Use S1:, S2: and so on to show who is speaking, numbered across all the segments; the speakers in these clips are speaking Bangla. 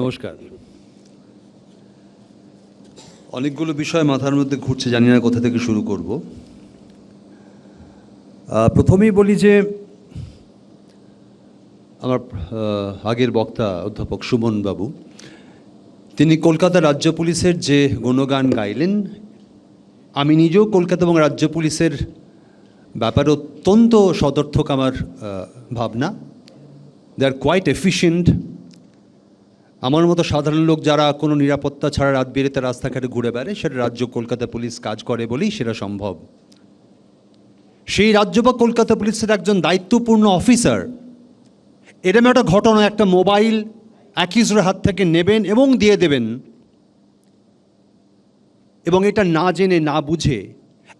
S1: নমস্কার। অনেকগুলো বিষয় মাথার মধ্যে ঘুরছে, জানি না কোথা থেকে শুরু করব। প্রথমেই বলি যে, আমার আগের বক্তা অধ্যাপক সুমন বাবু তিনি কলকাতা রাজ্য পুলিশের যে গুণগান গাইলেন, আমি নিজেও কলকাতা এবং রাজ্য পুলিশের ব্যাপারে অত্যন্ত সদর্থক আমার ভাবনা। দে আর কোয়াইট এফিশিয়েন্ট আমার মতো সাধারণ লোক যারা কোনো নিরাপত্তা ছাড়া রাত বেরেতে রাস্তাঘাটে ঘুরে বেড়ায়, সেটা রাজ্য কলকাতা পুলিশ কাজ করে বলেই সেটা সম্ভব। সেই রাজ্য বা কলকাতা পুলিশের একজন দায়িত্বপূর্ণ অফিসার, এরম একটা ঘটনা একটা মোবাইল অ্যাকিজের হাত থেকে নেবেন এবং দিয়ে দেবেন। এবং এটা না জেনে, না বুঝে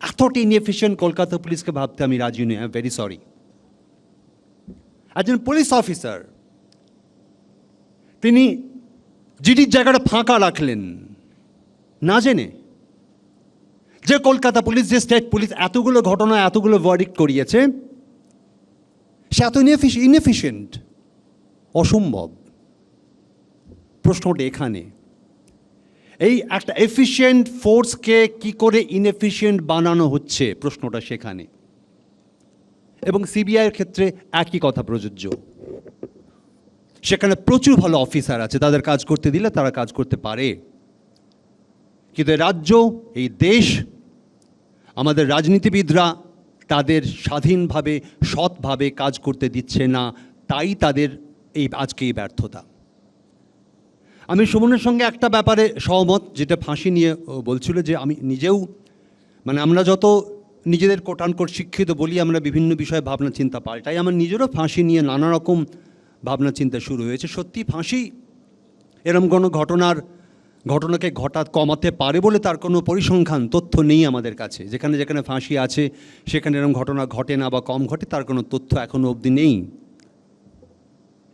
S1: এতটা ইনএফিশিয়েন্ট কলকাতা পুলিশকে ভাবতে আমি রাজি নই আই ভেরি সরি একজন পুলিশ অফিসার, তিনি জিডির জায়গাটা ফাঁকা রাখলেন। না জেনে? যে কলকাতা পুলিশ, যে স্টেট পুলিশ এতগুলো ঘটনা এতগুলো ভার্ডিক্ট করিয়েছে, সে এত ইনএফিশিয়েন্ট অসম্ভব। প্রশ্নটা এখানে। এই একটা এফিশিয়েন্ট ফোর্সকে কি করে ইনএফিশিয়েন্ট বানানো হচ্ছে? প্রশ্নটা সেখানে। এবং সিবিআইয়ের ক্ষেত্রে একই কথা প্রযোজ্য। সেখানে প্রচুর ভালো অফিসার আছে, তাদের কাজ করতে দিলে তারা কাজ করতে পারে। কিন্তু রাজ্য, এই দেশ, আমাদের রাজনীতিবিদরা তাদের স্বাধীনভাবে, সৎভাবে কাজ করতে দিচ্ছে না, তাই তাদের এই আজকে এই ব্যর্থতা। আমি সুমনের সঙ্গে একটা ব্যাপারে সহমত, যেটা ফাঁসি নিয়ে বলছিল যে আমি নিজেও মানে আমরা যত নিজেদের কোটানকোট শিক্ষিত বলি, আমরা বিভিন্ন বিষয়ে ভাবনা চিন্তা পাই, তাই আমার নিজেরও ফাঁসি নিয়ে নানা রকম ভাবনা চিন্তা শুরু হয়েছে। সত্যি ফাঁসি এরম কোনো ঘটনার, ঘটনাকে ঘটা কমাতে পারে বলে তার কোনো পরিসংখ্যান তথ্য নেই আমাদের কাছে। যেখানে যেখানে ফাঁসি আছে, সেখানে এরকম ঘটনা ঘটে না বা কম ঘটে, তার কোনো তথ্য এখনও অবধি নেই।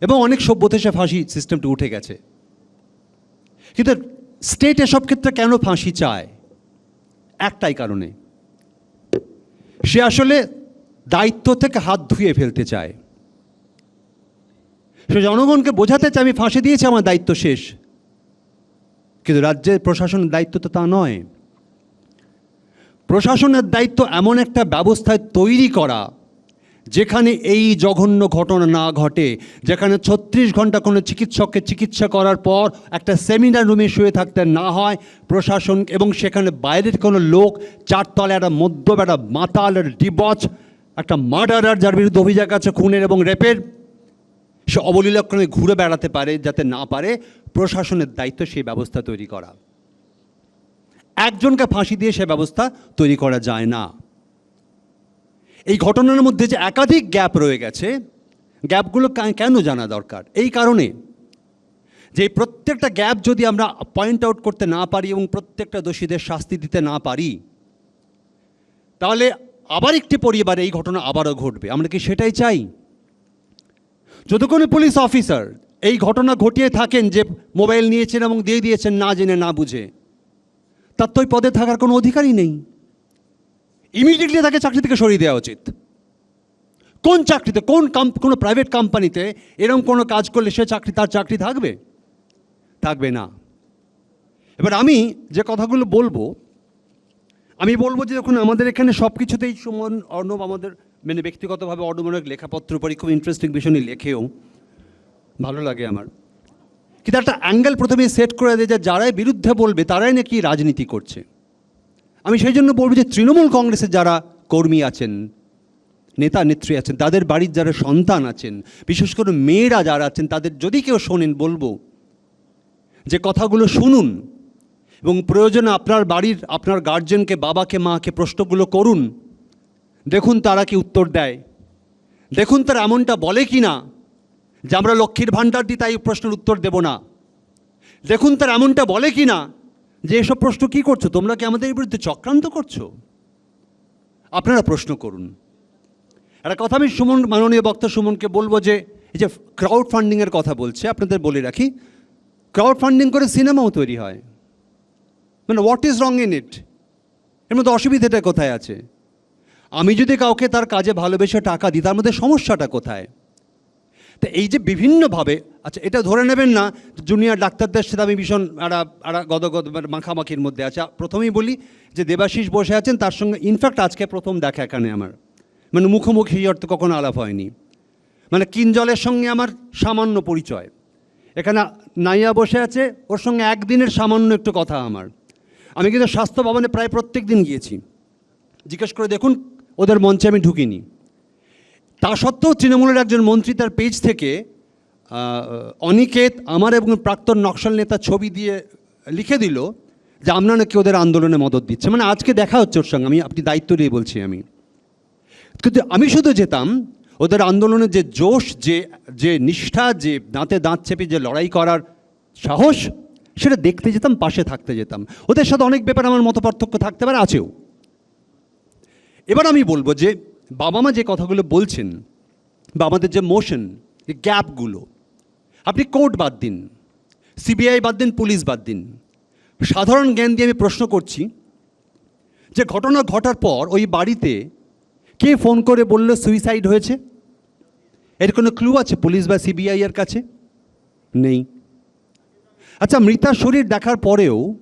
S1: এবং অনেক সভ্যতে সে ফাঁসি সিস্টেমটা উঠে গেছে। কিন্তু স্টেট এসব ক্ষেত্রে কেন ফাঁসি চায়? একটাই কারণে। সে আসলে দায়িত্ব থেকে হাত ধুয়ে ফেলতে চায়। সে জনগণকে বোঝাতে চাই আমি ফাঁসি দিয়েছি, আমার দায়িত্ব শেষ। কিন্তু রাজ্যের প্রশাসনের দায়িত্ব তো তা নয়। প্রশাসনের দায়িত্ব এমন একটা ব্যবস্থায় তৈরি করা, যেখানে এই জঘন্য ঘটনা না ঘটে, যেখানে ছত্রিশ ঘণ্টা কোনো চিকিৎসককে চিকিৎসা করার পর একটা সেমিনার রুমে শুয়ে থাকতে না হয় প্রশাসন, এবং সেখানে বাইরের কোনো লোক চারতলা একটা মধ্য একটা মাতাল ডিবচ, একটা মার্ডারার, যার বিরুদ্ধে অভিযোগ আছে খুনের এবং রেপের সে অবলীলক্ষণে ঘুরে বেড়াতে পারে, যাতে না পারে প্রশাসনের দায়িত্ব সেই ব্যবস্থা তৈরি করা। একজনকে ফাঁসি দিয়ে সে ব্যবস্থা তৈরি করা যায় না। এই ঘটনার মধ্যে যে একাধিক গ্যাপ রয়ে গেছে, গ্যাপগুলো কেন জানা দরকার? এই কারণে যে প্রত্যেকটা গ্যাপ যদি আমরা পয়েন্ট আউট করতে না পারি এবং প্রত্যেকটা দোষীদের শাস্তি দিতে না পারি, তাহলে আবার একটি পরিবারে এই ঘটনা আবারও ঘটবে। আমরা কি সেটাই চাই? যদি কোনো পুলিশ অফিসার এই ঘটনা ঘটিয়ে থাকেন যে মোবাইল নিয়েছেন এবং দিয়ে দিয়েছেন না জেনে না বুঝে, তার তো ওই পদে থাকার কোনো অধিকারই নেই। ইমিডিয়েটলি তাকে চাকরি থেকে সরিয়ে দেওয়া উচিত। কোন চাকরিতে, কোন কোনো প্রাইভেট কোম্পানিতে এরকম কোনো কাজ করলে সে চাকরি, তার চাকরি থাকবে? থাকবে না। এবার আমি যে কথাগুলো বলব, আমি বলব যে দেখুন আমাদের এখানে সব কিছুতেই সুমন, অর্ণব আমাদের মানে ব্যক্তিগতভাবে অর্ণব লেখাপত্র পড়ি খুব ইন্টারেস্টিং বিষয় নিয়ে লেখেও। ভালো লাগে আমার। কিন্তু একটা অ্যাঙ্গেল প্রথমে সেট করে দেয় যে যারাই বিরুদ্ধে বলবে, তারাই নাকি রাজনীতি করছে। আমি সেই জন্য বলব যে তৃণমূল কংগ্রেসের যারা কর্মী আছেন, নেতা নেত্রী আছেন, তাদের বাড়ির যারা সন্তান আছেন, বিশেষ করে মেয়েরা যারা আছেন, তাদের যদি কেউ শোনেন, বলব যে কথাগুলো শুনুন এবং প্রয়োজনে আপনার বাড়ির, আপনার গার্জেনকে বাবাকে, মাকে প্রশ্নগুলো করুন। দেখুন তারা কি উত্তর দেয়। দেখুন তারা এমনটা বলে কি না যে আমরা লক্ষ্মীর ভাণ্ডার দিই তাই প্রশ্নের উত্তর দেব না। দেখুন তারা এমনটা বলে কি না যে এসব প্রশ্ন কি করছ? তোমরা কি আমাদের বিরুদ্ধে চক্রান্ত করছ? আপনারা প্রশ্ন করুন। একটা কথা আমি সুমন, মাননীয় বক্তা সুমনকে বলব যে, এই যে ক্রাউড ফান্ডিংয়ের কথা বলছে, আপনাদের বলে রাখি ক্রাউড ফান্ডিং করে সিনেমাও তৈরি হয়। মানে what is wrong in it এর মধ্যে অসুবিধাটা কোথায় আছে? আমি যদি কাউকে তার কাজে ভালোবেসে টাকা দিই, তার মধ্যে সমস্যাটা কোথায়? তো এই যে বিভিন্নভাবে আচ্ছা এটা ধরে নেবেন না, জুনিয়র ডাক্তারদের সাথে আমি ভীষণ একটা একটা গদগদ মানে মাখামাখির মধ্যে আছে। প্রথমেই বলি যে দেবাশিস বসে আছেন, তার সঙ্গে ইনফ্যাক্ট আজকে প্রথম দেখা এখানে আমার। মানে মুখোমুখি অর্থে কখনো আলাপ হয়নি। মানে কিনজলের সঙ্গে আমার সামান্য পরিচয়। এখানে নাইয়া বসে আছে, ওর সঙ্গে একদিনের সামান্য একটু কথা আমার। আমি কিন্তু স্বাস্থ্য ভবনে প্রায় প্রত্যেক দিন গিয়েছি। জিজ্ঞেস করে দেখুন ওদের মঞ্চে আমি ঢুকিনি। তা সত্ত্বেও তৃণমূলের একজন মন্ত্রী তার পেজ থেকে অনিকেত আমার এবং প্রাক্তন নকশাল নেতা ছবি দিয়ে লিখে দিল যে আমরা নাকি ওদের আন্দোলনে মদত দিচ্ছে। মানে আজকে দেখা হচ্ছে ওর সঙ্গে, আমি আপনি দায়িত্ব নিয়ে বলছি আমি। কিন্তু আমি শুধু যেতাম, ওদের আন্দোলনের যে জোশ, যে যে নিষ্ঠা, যে দাঁতে দাঁত চেপে যে লড়াই করার সাহস, সেটা দেখতে যেতাম, পাশে থাকতে যেতাম। ওদের সাথে অনেক ব্যাপার আমার মত পার্থক্য থাকতে পারে, আছেও। এবার আমি বলব যে বাবা মা যে কথাগুলো বলছেন বা আমাদের যে মোশন যে গ্যাপগুলো, আপনি কোর্ট বাদ দিন সিবিআই বাদ দিন, পুলিশ বাদ দিন। সাধারণ জ্ঞান দিয়ে আমি প্রশ্ন করছি যে ঘটনা ঘটার পর ওই বাড়িতে কে ফোন করে বলল সুইসাইড হয়েছে? এর কোনো ক্লু আছে পুলিশ বা সিবিআই এর কাছে? নেই। আচ্ছা মৃতার শরীর দেখার পরেও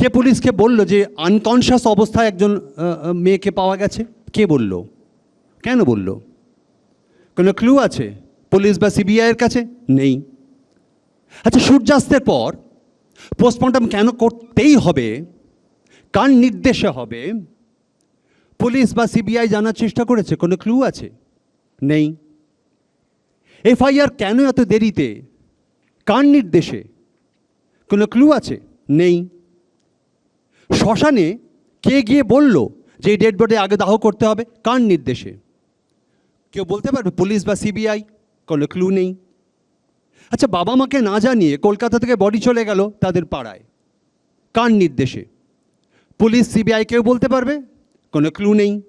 S1: কে পুলিশকে বলল যে আনকনশাস অবস্থায় একজন মেয়েকে পাওয়া গেছে? কে বলল? কেন বলল? কোনো ক্লু আছে? পুলিশ বা সিবিআইয়ের কাছে? নেই। আচ্ছা সূর্যাস্তের পর পোস্টমর্টম কেন করতেই হবে? কার নির্দেশে হবে? পুলিশ বা সিবিআই জানার চেষ্টা করেছে? কোনো ক্লু আছে? নেই। এফআইআর কেন এত দেরিতে? কার নির্দেশে? কোনো ক্লু আছে? নেই। শ্মশানে কে গিয়ে বলল যে এই ডেড বডি আগে দাহ করতে হবে? কার নির্দেশে? কেউ বলতে পারবে? পুলিশ বা সিবিআই কোনো ক্লু নেই। আচ্ছা বাবা মাকে না জানিয়ে কলকাতা থেকে বডি চলে গেল তাদের পাড়ায়। কার নির্দেশে? পুলিশ সিবিআই কেউ বলতে পারবে? কোনো ক্লু নেই।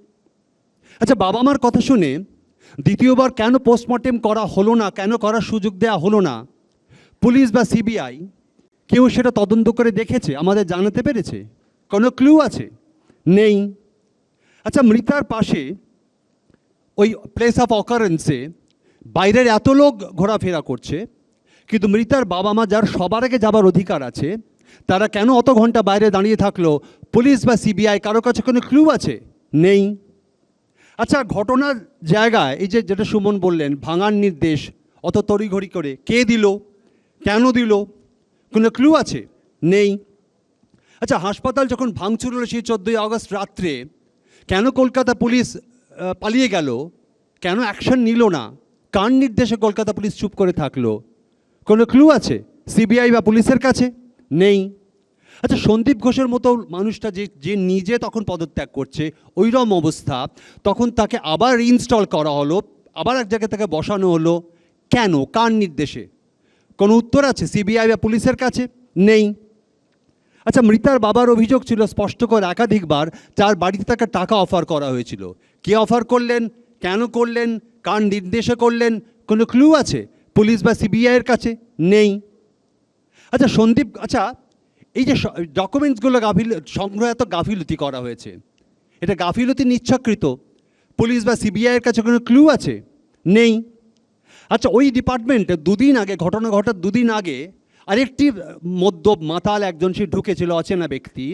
S1: আচ্ছা বাবা মার কথা শুনে দ্বিতীয়বার কেন পোস্টমর্টেম করা হলো না, কেন করার সুযোগ দেওয়া হলো না? পুলিশ বা সিবিআই কেউ সেটা তদন্ত করে দেখেছে? আমাদের জানাতে পেরেছে? কোনো ক্লু আছে? নেই। আচ্ছা মৃতার পাশে ওই প্লেস অফ অকারেন্সে বাইরের এত লোক ঘোরাফেরা করছে, কিন্তু মৃতার বাবা মা যার সবার আগে যাবার অধিকার আছে, তারা কেন অত ঘণ্টা বাইরে দাঁড়িয়ে থাকল? পুলিশ বা সিবিআই কারও কাছে কোনো ক্লু আছে? নেই। আচ্ছা ঘটনার জায়গায় এই যে যেটা সুমন বললেন, ভাঙার নির্দেশ, অত তড়িঘড়ি করে কে দিল? কেন দিল? কোনো ক্লু আছে? নেই। আচ্ছা হাসপাতাল যখন ভাঙচুর হলো সেই চোদ্দোই আগস্ট রাত্রে, কেন কলকাতা পুলিশ পালিয়ে গেল? কেন অ্যাকশন নিল না? কার নির্দেশে কলকাতা পুলিশ চুপ করে থাকল? কোনো ক্লু আছে? সিবিআই বা পুলিশের কাছে? নেই। আচ্ছা সন্দীপ ঘোষের মতো মানুষটা যে যে নিজে তখন পদত্যাগ করছে, ওইরকম অবস্থা। তখন তাকে আবার ইনস্টল করা হলো, আবার এক জায়গায় তাকে বসানো হলো। কেন? কার নির্দেশে? কোনো উত্তর আছে? সিবিআই বা পুলিশের কাছে? নেই। আচ্ছা মৃতার বাবার অভিযোগ ছিল স্পষ্ট করে একাধিকবার, যার বাড়িতে তাকে টাকা অফার করা হয়েছিল। কে অফার করলেন? কেন করলেন? কার নির্দেশে করলেন? কোনো ক্লু আছে? পুলিশ বা সিবিআইয়ের কাছে? নেই। আচ্ছা সন্দীপ আচ্ছা এই যে ডকুমেন্টসগুলো গাফিল, সংগ্রহ এত গাফিলতি করা হয়েছে। এটা গাফিলতি নিচ্ছাকৃত। পুলিশ বা সিবিআইয়ের কাছে কোনো ক্লু আছে? নেই। আচ্ছা ওই ডিপার্টমেন্টে দুদিন আগে, ঘটনা ঘটার দুদিন আগে আরেকটি মদ্য মাতাল একজন সে ঢুকেছিল অচেনা ব্যক্তি,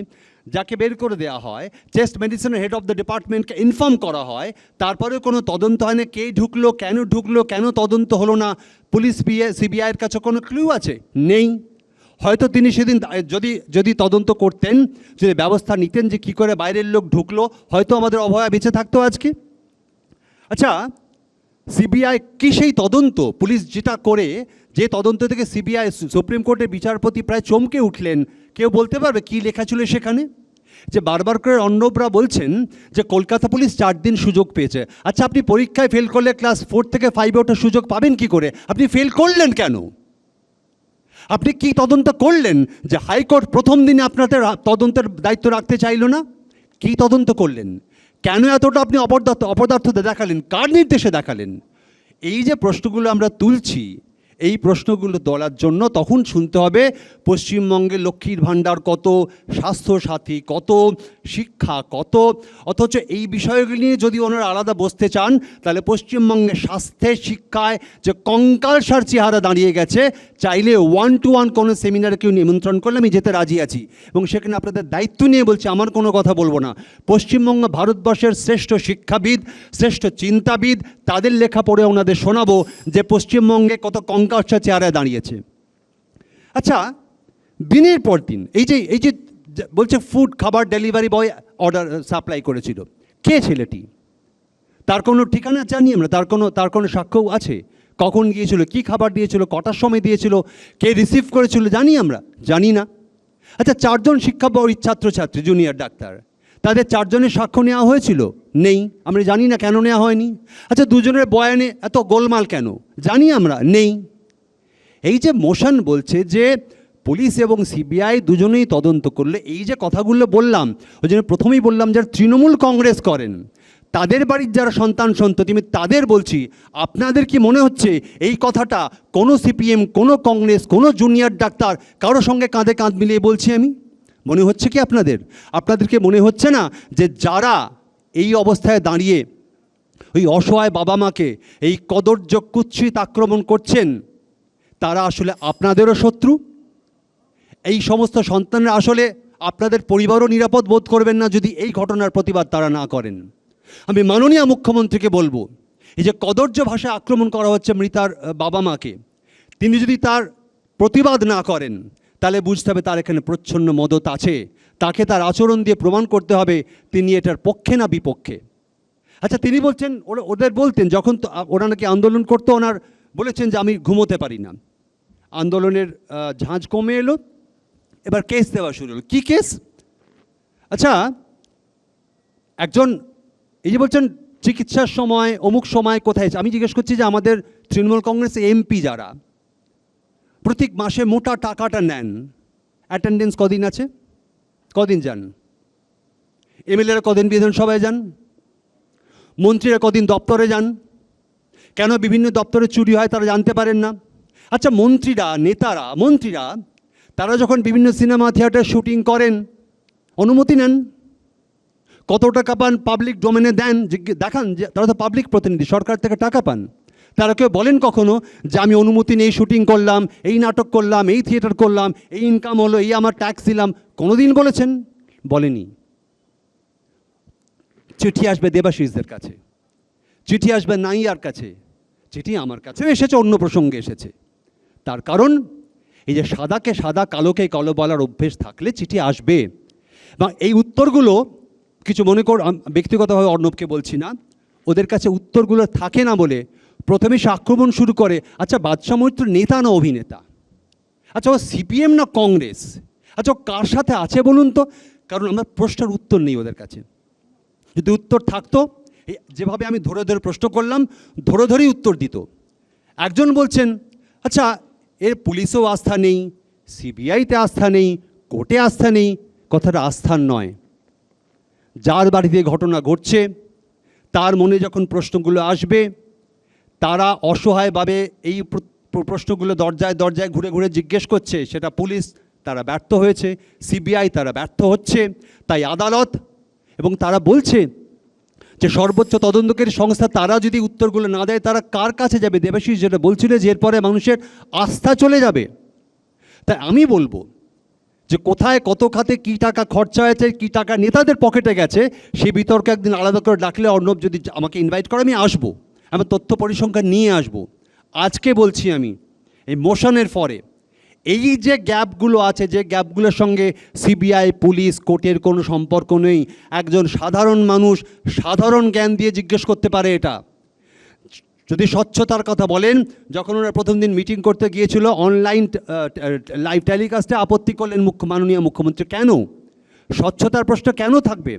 S1: যাকে বের করে দেওয়া হয়। চেস্ট মেডিসিনের হেড অফ দ্য ডিপার্টমেন্টকে ইনফর্ম করা হয়। তারপরে কোনো তদন্ত হয় না কে ঢুকলো, কেন ঢুকলো, কেন তদন্ত হলো না? পুলিশ পিএ সিবিআইয়ের কাছে কোনো ক্লু আছে? নেই। হয়তো তিনি সেদিন যদি যদি তদন্ত করতেন, যদি ব্যবস্থা নিতেন যে কী করে বাইরের লোক ঢুকলো, হয়তো আমাদের অভয়া বেঁচে থাকতো আজকে। আচ্ছা সিবিআই কি সেই তদন্ত? পুলিশ যেটা করে, যে তদন্ত থেকে সিবিআই সুপ্রিম কোর্টের বিচারপতি প্রায় চমকে উঠলেন। কেউ বলতে পারবে কি লেখা ছিল সেখানে? যে বারবার করে অর্ণবরা বলছেন যে কলকাতা পুলিশ চার দিন সুযোগ পেয়েছে। আচ্ছা আপনি পরীক্ষায় ফেল করলে ক্লাস ফোর থেকে ফাইভে ওঠার সুযোগ পাবেন কি করে? আপনি ফেল করলেন কেন? আপনি কি তদন্ত করলেন যে হাইকোর্ট প্রথম দিনে আপনাদের তদন্তের দায়িত্ব রাখতে চাইলো না? কি তদন্ত করলেন? কেন এতটা আপনি অপদার্থ অপদার্থতা দেখালেন? কার নির্দেশে দেখালেন? এই যে প্রশ্নগুলো আমরা তুলছি এই প্রশ্নগুলো তোলার জন্য। তখন শুনতে হবে পশ্চিমবঙ্গে লক্ষ্মীর ভাণ্ডার কত, স্বাস্থ্যসাথী কত, শিক্ষা কত। অথচ এই বিষয়গুলি নিয়ে যদি ওনারা আলাদা বসতে চান, তাহলে পশ্চিমবঙ্গে স্বাস্থ্যে শিক্ষায় যে কঙ্কালসার চেহারা দাঁড়িয়ে গেছে, চাইলে ওয়ান টু ওয়ান কোনো সেমিনারে কেউ নিমন্ত্রণ করলে আমি যেতে রাজি আছি। এবং সেখানে আপনাদের দায়িত্ব নিয়ে বলছি, আমার কোনো কথা বলব না। পশ্চিমবঙ্গ ভারতবর্ষের শ্রেষ্ঠ শিক্ষাবিদ, শ্রেষ্ঠ চিন্তাবিদ, তাদের লেখা পড়ে ওনাদের শোনাবো যে পশ্চিমবঙ্গে কত কঙ্কালসার চেহারায় দাঁড়িয়েছে। আচ্ছা দিনের পর দিন, এই যে এই যে বলছে ফুড খাবার ডেলিভারি বয় অর্ডার সাপ্লাই করেছিল, কে ছেলেটি? তার কোনো ঠিকানা জানি আমরা, তার কোনো তার কোনো সাক্ষ্য আছে? কখন গিয়েছিল, কি খাবার দিয়েছিল, কটার সময় দিয়েছিল, কে রিসিভ করেছিল জানি আমরা, জানি না। আচ্ছা চারজন শিক্ষা ছাত্রছাত্রী জুনিয়র ডাক্তার, তাদের চারজনের সাক্ষ্য নেওয়া হয়েছিল? নেই, আমরা জানি না কেন নেওয়া হয়নি। আচ্ছা দুজনের বয়ানে এত গোলমাল কেন? জানি আমরা, নেই। এই যে মোশন বলছে যে পুলিশ এবং সিবিআই দুজনেই তদন্ত করলে, এই যে কথাগুলো বললাম, ওই জন্য প্রথমেই বললাম যারা তৃণমূল কংগ্রেস করেন, তাদের বাড়ির যারা সন্তান সন্ততি, আমি তাদের বলছি, আপনাদের কি মনে হচ্ছে এই কথাটা কোনো সিপিএম, কোনো কংগ্রেস, কোনো জুনিয়র ডাক্তার কারোর সঙ্গে কাঁধে কাঁধ মিলিয়ে বলছি আমি? মনে হচ্ছে কি আপনাদের? আপনাদেরকে মনে হচ্ছে না যে যারা এই অবস্থায় দাঁড়িয়ে ওই অসহায় বাবা মাকে এই কদর্য কুৎসিত আক্রমণ করছেন তারা আসলে আপনাদেরও শত্রু? এই সমস্ত সন্তানরা আসলে আপনাদের পরিবারও নিরাপদ বোধ করবেন না যদি এই ঘটনার প্রতিবাদ তারা না করেন। আমি মাননীয় মুখ্যমন্ত্রীকে বলব, এই যে কদর্য ভাষায় আক্রমণ করা হচ্ছে মৃতার বাবা মাকে, তিনি যদি তার প্রতিবাদ না করেন, তাহলে বুঝতে হবে তার এখানে প্রচ্ছন্ন মদত আছে। তাকে তার আচরণ দিয়ে প্রমাণ করতে হবে তিনি এটার পক্ষে না বিপক্ষে। আচ্ছা তিনি বলছেন, ওরা ওদের বলতেন, যখন ওরা নাকি আন্দোলন করতো, ওনার বলেছেন যে আমি ঘুমোতে পারি না। আন্দোলনের ঝাঁঝ কমে এলো। এবার কেস দেওয়া শুরু হলো। কী কেস আচ্ছা একজন, এই যে বলছেন চিকিৎসার সময়, অমুক সময় কোথায় আমি জিজ্ঞেস করছি যে আমাদের তৃণমূল কংগ্রেস এমপি যারা, প্রত্যেক মাসে মোটা টাকাটা নেন। অ্যাটেন্ডেন্স কদিন আছে? কদিন যান? এমএলএরা কদিন বিধানসভায় যান? মন্ত্রীরা কদিন দপ্তরে যান? কেন বিভিন্ন দপ্তরে চুরি হয় তারা জানতে পারেন না? আচ্ছা মন্ত্রীরা, নেতারা, মন্ত্রীরা, তারা যখন বিভিন্ন সিনেমা থিয়েটার শুটিং করেন, অনুমতি নেন? কত টাকা পান পাবলিক ডোমেনে দেন? দেখান যে তারা তো পাবলিক প্রতিনিধি, সরকার থেকে টাকা পান। তারা কেউ বলেন কখনো যে আমি অনুমতি নেই শুটিং করলাম, এই নাটক করলাম, এই থিয়েটার করলাম, এই ইনকাম হলো, এই আমার ট্যাক্স দিলাম, কোনোদিন বলেছেন? বলেনি। চিঠি আসবে দেবাশিসদের কাছে। চিঠি আসবে নাইয়ার কাছে। চিঠি আমার কাছে এসেছে, অন্য প্রসঙ্গে এসেছে। তার কারণ, এই যে সাদাকে সাদা, কালোকে কালো বলার অভ্যেস থাকলে চিঠি আসবে। বা এই উত্তরগুলো কিছু মনে কর ব্যক্তিগতভাবে অর্ণবকে বলছি না, ওদের কাছে উত্তরগুলো থাকে না বলে প্রথমে সে আক্রমণ শুরু করে আচ্ছা বাদশাহ মৈত্র নেতা না অভিনেতা? আচ্ছা ও সিপিএম না কংগ্রেস? আচ্ছা ও কার সাথে আছে বলুন তো? কারণ আমার প্রশ্নের উত্তর নেই ওদের কাছে। যদি উত্তর থাকতো যেভাবে আমি ধরে ধরে প্রশ্ন করলাম, ধরে ধরেই উত্তর দিত। একজন বলছেন আচ্ছা এর পুলিশেও আস্থা নেই, সিবিআইতে আস্থা নেই, কোর্টে আস্থা নেই, কথাটা আস্থার নয়। যার বাড়িতে ঘটনা ঘটছে, তার মনে যখন প্রশ্নগুলো আসবে, তারা অসহায়ভাবে এই প্র- প্র- প্রশ্নগুলো দরজায় দরজায় ঘুরে ঘুরে জিজ্ঞেস করছে, সেটা পুলিশ, তারা ব্যর্থ হয়েছে, সিবিআই তারা ব্যর্থ হচ্ছে, তাই আদালত এবং তারা বলছে যে সর্বোচ্চ তদন্তকারী সংস্থা, তারা যদি উত্তরগুলো না দেয়, তারা কার কাছে যাবে? দেবাশিস যেটা বলছিল যে এরপরে মানুষের আস্থা চলে যাবে। তাই আমি বলব যে কোথায় কত খাতে কী টাকা খরচা হয়েছে, কী টাকা নেতাদের পকেটে গেছে সে বিতর্কে একদিন আলাদা করে ডাকলে অর্ণব যদি আমাকে ইনভাইট করে, আমি আসব। আমার তথ্য পরিসংখ্যান নিয়ে আসব। আজকে বলছি আমি, এই মোশনের পরে এই যে গ্যাপগুলো আছে, যে গ্যাপগুলোর সঙ্গে সিবিআই, পুলিশ, কোর্টের কোনো সম্পর্ক নেই, একজন সাধারণ মানুষ সাধারণ জ্ঞান দিয়ে জিজ্ঞেস করতে পারে এটা। যদি স্বচ্ছতার কথা বলেন, যখন ওরা প্রথম দিন মিটিং করতে গিয়েছিল, অনলাইন লাইভ টেলিকাস্টে আপত্তি করলেন মুখ্য, মাননীয় মুখ্যমন্ত্রী, কেন? স্বচ্ছতার প্রশ্ন কেন থাকবে?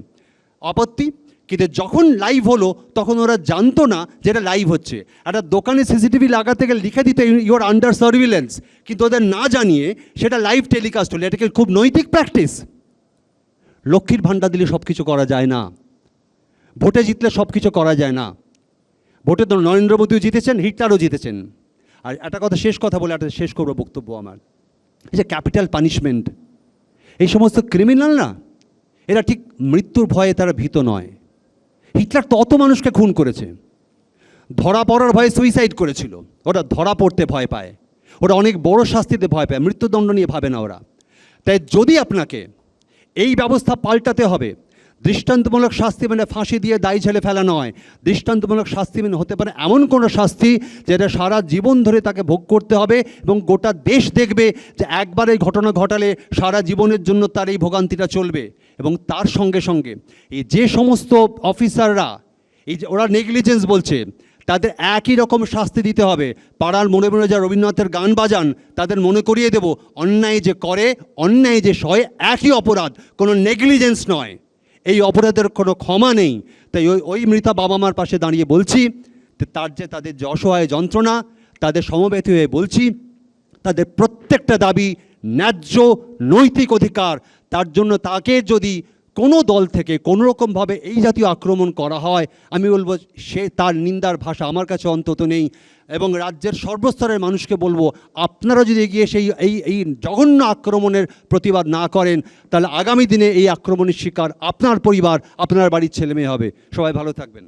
S1: আপত্তি? কিন্তু যখন লাইভ হলো, তখন ওরা জানতো না যেটা লাইভ হচ্ছে। একটা দোকানে সিসিটিভি লাগাতে গেলে লিখে দিতে ইউর আন্ডার সার্ভিলেন্স কিন্তু ওদের না জানিয়ে সেটা লাইভ টেলিকাস্ট হলো। এটাকে খুব নৈতিক প্র্যাকটিস লক্ষ্মীর ভাণ্ডার দিলে সব কিছু করা যায় না। ভোটে জিতলে সব কিছু করা যায় না। ভোটে তো নরেন্দ্র মোদীও জিতেছেন, হিটলারও জিতেছেন। আর একটা কথা, শেষ কথা বলে একটা শেষ করব বক্তব্য আমার। এই যে ক্যাপিটাল পানিশমেন্ট এই সমস্ত ক্রিমিনাল না, এরা ঠিক মৃত্যুর ভয়ে তারা ভীত নয়। হিটলার তত মানুষকে খুন করেছে। ধরা পড়ার ভয়ে সুইসাইড করেছিল। ওরা ধরা পড়তে ভয় পায়। ওরা অনেক বড় শাস্তিতে ভয় পায়। মৃত্যুদণ্ড নিয়ে ভাবে না ওরা। তাই যদি আপনাকে এই ব্যবস্থা পাল্টাতে হবে, দৃষ্টান্তমূলক শাস্তি মানে ফাঁসি দিয়ে দায়ী ছেলে ফেলা নয়। দৃষ্টান্তমূলক শাস্তি মানে হতে পারে এমন কোনো শাস্তি যেটা সারা জীবন ধরে তাকে ভোগ করতে হবে এবং গোটা দেশ দেখবে যে একবার এই ঘটনা ঘটালে সারা জীবনের জন্য তার এই ভোগান্তিটা চলবে। এবং তার সঙ্গে সঙ্গে এই যে সমস্ত অফিসাররা, এই যে ওরা নেগলিজেন্স বলছে, তাদের একই রকম শাস্তি দিতে হবে। পাড়ার মনে মনে যা রবীন্দ্রনাথের গান বাজান, তাদের মনে করিয়ে দেব, অন্যায় যে করে, অন্যায় যে সয়, একই অপরাধ, কোনো নেগলিজেন্স নয়। এই অপরাধের কোনো ক্ষমা নেই। তাই ওই ওই মৃতা বাবা মার পাশে দাঁড়িয়ে বলছি তার যে তাদের যে যন্ত্রণা, তাদের সমবেতি হয়ে বলছি, তাদের প্রত্যেকটা দাবি ন্যায্য নৈতিক অধিকার, তার জন্য তাকে যদি কোনো দল থেকে কোনো রকমভাবে এই জাতীয় আক্রমণ করা হয়, আমি বলব সে তার নিন্দার ভাষা আমার কাছে অন্তত নেই। এবং রাজ্যের সর্বস্তরের মানুষকে বলব, আপনারা যদি এগিয়ে সেই, এই এই জঘন্য আক্রমণের প্রতিবাদ না করেন, তাহলে আগামী দিনে এই আক্রমণের শিকার আপনার পরিবার, আপনার বাড়ির ছেলেমেয়ে হবে। সবাই ভালো থাকবেন।